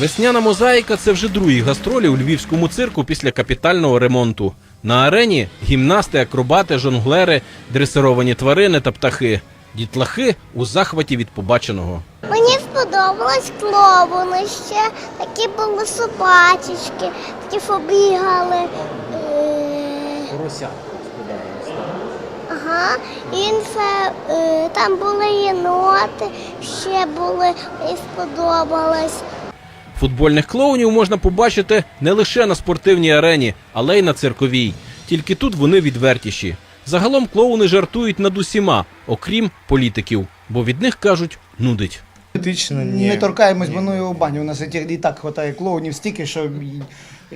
Весняна мозаїка це вже другі гастролі у львівському цирку після капітального ремонту. На арені гімнасти, акробати, жонглери, дресировані тварини та птахи. Дітлахи у захваті від побаченого. Мені сподобалось клоуни ще. Такі були собачечки, такі побігали. Е, Порося. Ага, інфе, е, там були єноти, ще були, мені сподобалось. Футбольних клоунів можна побачити не лише на спортивній арені, але й на цирковій. Тільки тут вони відвертіші. Загалом клоуни жартують над усіма, окрім політиків, бо від них кажуть нудить. Політично ні. Не торкаємось, бо ну його баню. У нас і так хватає клоунів стільки, що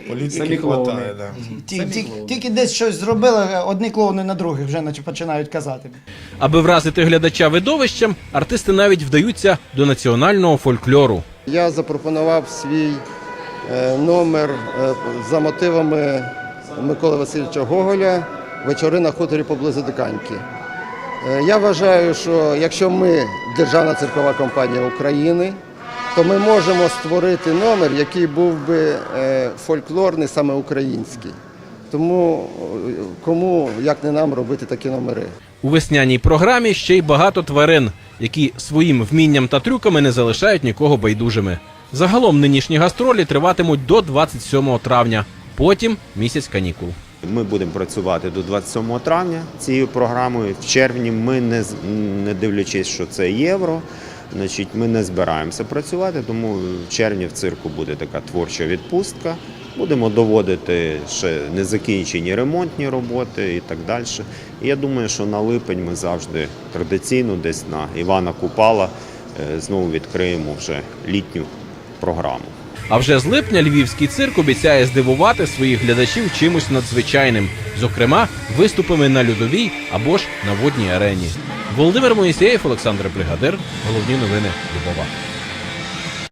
Політики хватає, да. Ті- ті- Тільки десь щось зробили, одні клоуни на других вже наче починають казати. Аби вразити глядача видовищем, артисти навіть вдаються до національного фольклору. Я запропонував свій е, номер е, за мотивами Миколи Васильовича Гоголя Вечори на хуторі поблизу Диканьки. Е, Я вважаю, що якщо ми державна циркова компанія України, то ми можемо створити номер, який був би фольклорний, саме український. Тому кому, як не нам, робити такі номери. У весняній програмі ще й багато тварин, які своїм вмінням та трюками не залишають нікого байдужими. Загалом нинішні гастролі триватимуть до 27 травня, потім місяць канікул. Ми будемо працювати до 27 травня цією програмою. В червні ми не не дивлячись, що це євро. Значить, ми не збираємося працювати, тому в червні в цирку буде така творча відпустка. Будемо доводити ще незакінчені ремонтні роботи і так далі. І я думаю, що на липень ми завжди традиційно десь на Івана Купала е, знову відкриємо вже літню програму. А вже з липня львівський цирк обіцяє здивувати своїх глядачів чимось надзвичайним, зокрема виступами на льодовій або ж на водній арені. Володимир Моїсеєв, Олександр Бригадир. Головні новини Львова.